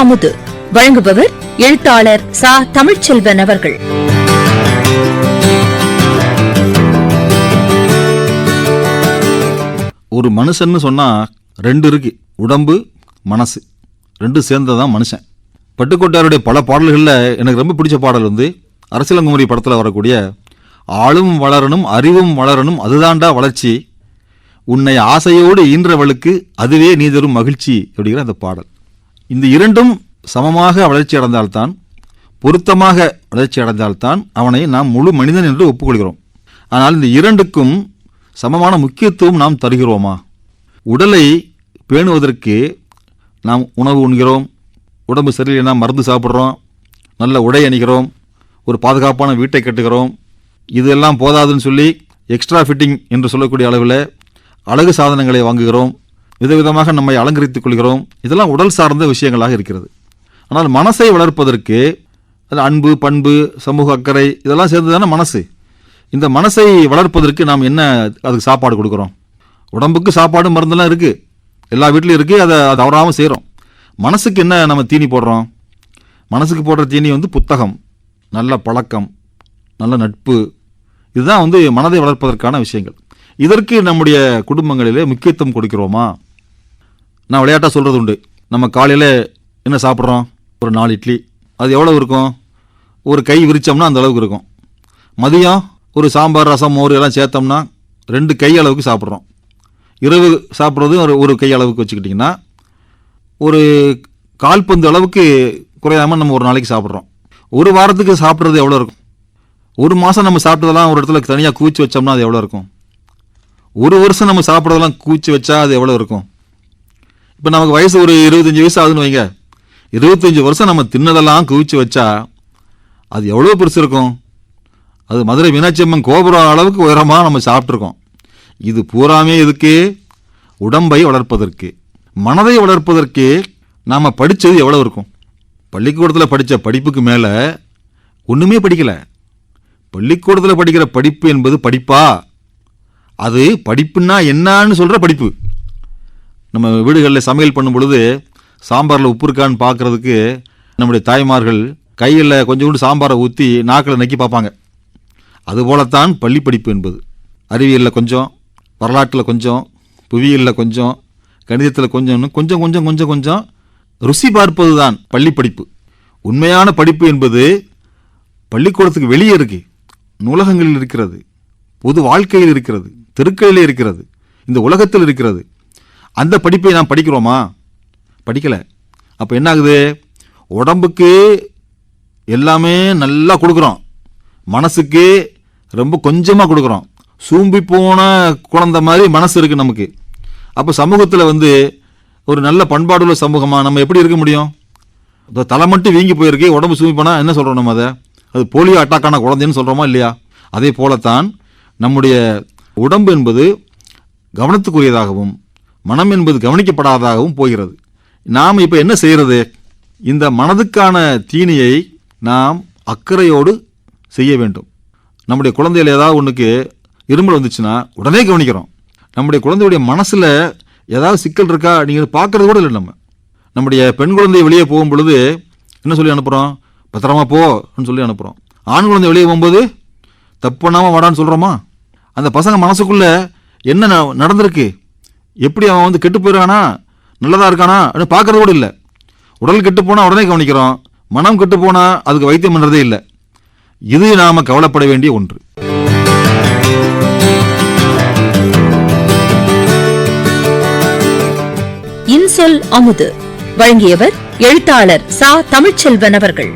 அமுது. வழங்குபவர் எழுத்தாளர் சா. தமிழ்ச்செல்வன் அவர்கள். ஒரு மனுஷன்னு சொன்னா ரெண்டு இருக்கு. உடம்பு மனசு. ரெண்டும் சேர்ந்ததான் மனுஷன். பட்டுக்கோட்டையாருடைய பல பாடல்களில் எனக்கு ரொம்ப பிடிச்ச பாடல் வந்து அரசியலங்குமரி படத்தில் வரக்கூடிய ஆளும் வளரணும் அறிவும் வளரணும் அதுதான்டா வளர்ச்சி. உன்னை ஆசையோடு ஈன்றவளுக்கு அதுவே நீ தரும் மகிழ்ச்சி அப்படிங்கிற அந்த பாடல். இந்த இரண்டும் சமமாக வளர்ச்சி அடைந்தால்தான் பொருத்தமாக வளர்ச்சி அடைந்தால்தான் அவனை நாம் முழு மனிதன் என்று ஒப்புக்கொள்கிறோம். ஆனால் இந்த இரண்டுக்கும் சமமான முக்கியத்துவம் நாம் தருகிறோமா? உடலை பேணுவதற்கு நாம் உணவு உண்கிறோம் உடம்பு சரியில்லைனா மருந்து சாப்பிட்றோம் நல்ல உடை அணிகிறோம் ஒரு பாதுகாப்பான வீட்டை கட்டுகிறோம் இதெல்லாம் போதாதுன்னு சொல்லி எக்ஸ்ட்ரா ஃபிட்டிங் என்று சொல்லக்கூடிய அளவில் அழகு சாதனங்களை வாங்குகிறோம் விதவிதமாக நம்மை அலங்கரித்துக் கொள்கிறோம். இதெல்லாம் உடல் சார்ந்த விஷயங்களாக இருக்கிறது. ஆனால் மனசை வளர்ப்பதற்கு அது அன்பு பண்பு சமூக அக்கறை இதெல்லாம் சேர்ந்து தானே மனசு? இந்த மனசை வளர்ப்பதற்கு நாம் என்ன அதுக்கு சாப்பாடு கொடுக்குறோம்? உடம்புக்கு சாப்பாடு மருந்தெல்லாம் இருக்குது எல்லா வீட்லையும் இருக்குது அதை தவறாமல் செய்கிறோம் மனசுக்கு என்ன நம்ம தீனி போடுறோம்? மனசுக்கு போடுற தீனி வந்து புத்தகம் நல்ல பழக்கம் நல்ல நட்பு. இதுதான் வந்து மனதை வளர்ப்பதற்கான விஷயங்கள். இதற்கு நம்முடைய குடும்பங்களிலே முக்கியத்துவம் கொடுக்கிறோமா? நான் விளையாட்டாக சொல்கிறது உண்டு. நம்ம காலையில் என்ன சாப்பிட்றோம்? ஒரு நாலு இட்லி. அது எவ்வளோ இருக்கும்? ஒரு கை விரிச்சோம்னா அந்த அளவுக்கு இருக்கும். மதியம் ஒரு சாம்பார் ரசம் மோர் எல்லாம் சேர்த்தோம்னா ரெண்டு கை அளவுக்கு சாப்பிட்றோம். இரவு சாப்பிட்றது ஒரு ஒரு கை அளவுக்கு வச்சுக்கிட்டிங்கன்னா ஒரு கால்பந்து அளவுக்கு குறையாமல் நம்ம ஒரு நாளைக்கு சாப்பிட்றோம். ஒரு வாரத்துக்கு சாப்பிட்றது எவ்வளோ இருக்கும்? ஒரு மாதம் நம்ம சாப்பிட்டதெல்லாம் ஒரு இடத்துல தனியாக குவிச்சு வச்சோம்னா அது எவ்வளோ இருக்கும்? ஒரு வருஷம் நம்ம சாப்பிட்றதெல்லாம் குவிச்சு வச்சா அது எவ்வளோ இருக்கும்? இப்போ நமக்கு வயசு ஒரு இருபத்தஞ்சி வயசு ஆகுதுன்னு வைங்க. இருபத்தஞ்சி வருஷம் நம்ம தின்னதெல்லாம் குவிச்சு வச்சா அது எவ்வளோ பெருசு இருக்கும்? அது மதுரை மீனாட்சி அம்மன் கோபுரம் அளவுக்கு உயரமாக நம்ம சாப்பிட்ருக்கோம் இது பூராமே இதுக்கு உடம்பை வளர்ப்பதற்கு. மனதை வளர்ப்பதற்கு நாம் படித்தது எவ்வளோ இருக்கும்? பள்ளிக்கூடத்தில் படித்த படிப்புக்கு மேலே ஒன்றுமே படிக்கலை. பள்ளிக்கூடத்தில் படிக்கிற படிப்பு என்பது படிப்பா? அது படிப்புன்னா என்னான்னு சொல்கிற படிப்பு. நம்ம வீடுகளில் சமையல் பண்ணும் பொழுது சாம்பாரில் உப்பு இருக்கான்னு பார்க்குறதுக்கு நம்முடைய தாய்மார்கள் கையில் கொஞ்சோண்டு சாம்பாரை ஊற்றி நாக்கில் நக்கி பார்ப்பாங்க. அதுபோலத்தான் பள்ளி படிப்பு என்பது. அறிவியலில் கொஞ்சம் வரலாற்றில் கொஞ்சம் புவியியலில் கொஞ்சம் கணிதத்தில் கொஞ்சம் கொஞ்சம் கொஞ்சம் கொஞ்சம் கொஞ்சம் ருசி பார்ப்பது தான் பள்ளி படிப்பு உண்மையான படிப்பு என்பது பள்ளிக்கூடத்துக்கு வெளியே இருக்குது நூலகங்களில் இருக்கிறது பொது வாழ்க்கையில் இருக்கிறது தெருக்களிலே இருக்கிறது இந்த உலகத்தில் இருக்கிறது அந்த படிப்பை நாம் படிக்கிறோமா? படிக்கலை. அப்போ என்ன ஆகுது உடம்புக்கு எல்லாமே நல்லா கொடுக்குறோம். மனசுக்கு ரொம்ப கொஞ்சமாக கொடுக்குறோம். சூம்பி போன குழந்தை மாதிரி மனசு இருக்குது நமக்கு. அப்போ சமூகத்தில் வந்து ஒரு நல்ல பண்பாடுள்ள சமூகமாக நம்ம எப்படி இருக்க முடியும்? இப்போ தலை மட்டும் வீங்கி போயிருக்கு உடம்பு சூம்பி போனால் என்ன சொல்கிறோம் நம்ம அதை? அது போலியோ அட்டாக்கான குழந்தைன்னு சொல்கிறோமா இல்லையா? அதே போலத்தான் நம்முடைய உடம்பு என்பது கவனத்துக்குரியதாகவும் மனம் என்பது கவனிக்கப்படாததாகவும் போகிறது. நாம் இப்போ என்ன செய்கிறது இந்த மனதுக்கான தீனியை நாம் அக்கறையோடு செய்ய வேண்டும். நம்முடைய குழந்தையில் ஏதாவது ஒன்றுக்கு இருமல் வந்துச்சுன்னா உடனே கவனிக்கிறோம். நம்முடைய குழந்தையுடைய மனசில் ஏதாவது சிக்கல் இருக்கா? நீங்கள் பார்க்குறது கூட இல்லை நம்ம. நம்முடைய பெண் குழந்தை வெளியே போகும் பொழுது என்ன சொல்லி அனுப்புகிறோம் பத்திரமா போன்னு சொல்லி அனுப்புகிறோம் ஆண் குழந்தை வெளியே போகும்போது தப்பு பண்ணாமல் வாடான்னு சொல்கிறோமா அந்த பசங்க மனசுக்குள்ளே என்ன ந- நடந்திருக்கு? எப்படி அவன் வந்து கெட்டு போயிருக்கானா நல்லதாக இருக்கானா? அப்படின்னு பார்க்கறது கூட இல்லை. உடல் கெட்டு போனால் உடனே கவனிக்கிறோம். மனம் கெட்டு போனால் அதுக்கு வைத்தியம் பண்ணுறதே இல்லை. இது நாம் கவலைப்பட வேண்டிய ஒன்று. இன்சொல் அமுது. வழங்கியவர் எழுத்தாளர் சா. தமிழ்ச்செல்வன் அவர்கள்.